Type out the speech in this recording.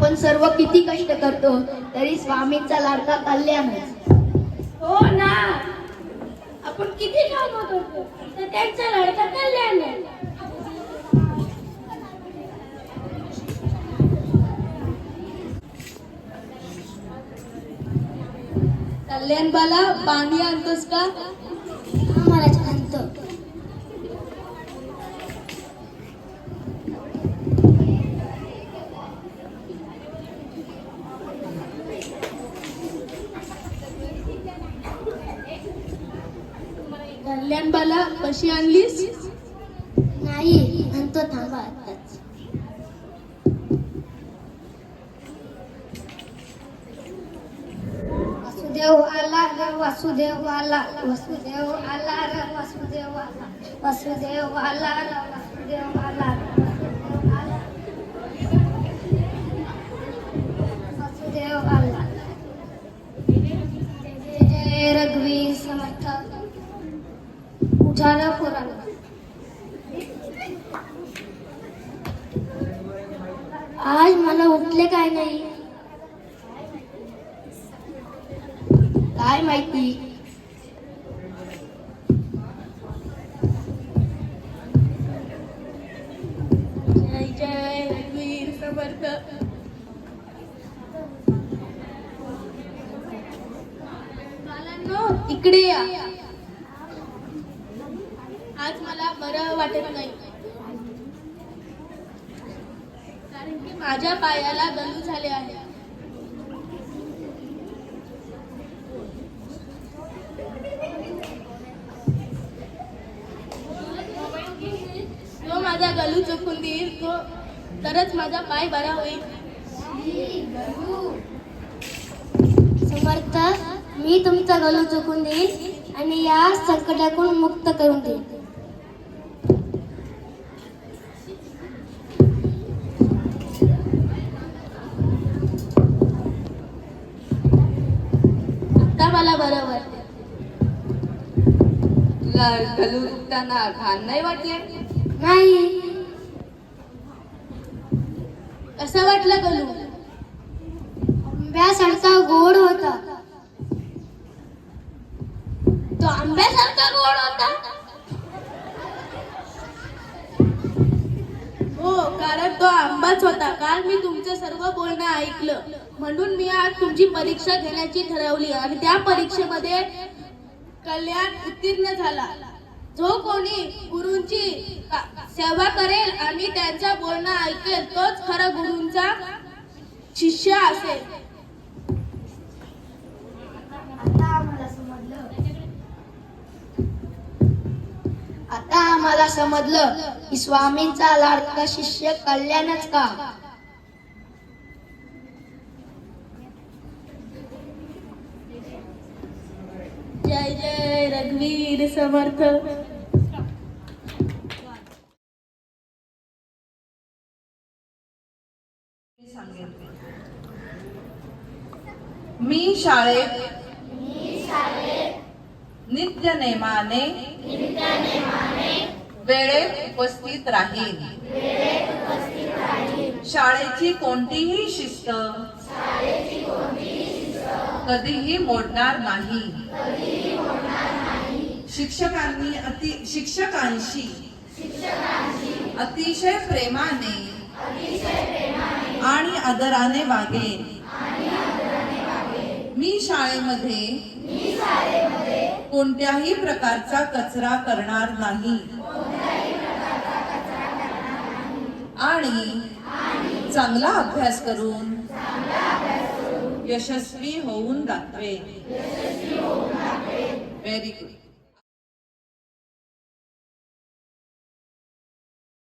आपण सर्व किती कष्ट करतो तरी स्वामींचा लाडका कल्याणच. हो ना. आपण किती काम करतो तर त्यांचं लढतं कल्याण आहे. कल्याण बाला पाणी आणतोस का? कल्याण बाला कशी आणलीस? नाही आणतो थांबा आताच वासुदेव आला ग वासुदेव आला वासुदेव आला र वासुदेव आला वासुदेव आला र वासुदेव आला वासुदेव आला जय रघुवीर समर्थ. उजाला पुराण आज मला उठले काय नाही? काय माहिती? इकडे या आज मला बरं वाटत नाही. कारण की माझ्या पायाला गलू झाले आहे. जो माझा गलू चुकून देईल तो तरच माझा पाय बरा होईल. समर्थ मी तुमचा गलू चुकून देईल आणि या संकटातून मुक्त करून देईल मला बरं वाटते तुला गलू दुखताना घाण नाही वाटले? नाही. कसं वाटलं गलू आंब्यासारखा गोड होता. तो आंब्यासारखा गोड होता? हो कारण तो आंबाच होता. काल मी तुमचं सर्व बोलणं ऐकलं. म्हणून मी आज तुमची परीक्षा घेण्याची ठरवली आणि त्या परीक्षेमध्ये कल्याण उत्तीर्ण झाला. जो कोणी गुरुंची सेवा करेल आणि त्यांचं बोलणं ऐकेल तोच खरा गुरुंचा शिष्य असेल. आम्हाला समजलं की स्वामींचा लाडका शिष्य कल्याणच का? जय जय रघुवीर समर्थ. मी शाळेत नित्य नेमाने वेळेत उपस्थित राहीन शाळेची कोणतीही शिस्त कधीही मोडणार नाही. शिक्षकांनी अति शिक्षकांशी अतिशय प्रेमाने आणि आदराने वागेन. मी शाळेमध्ये कोणत्याही प्रकारचा कचरा करणार नाही. आणि चांगला अभ्यास करून यशस्वी होऊन दाखवे व्हेरी गुड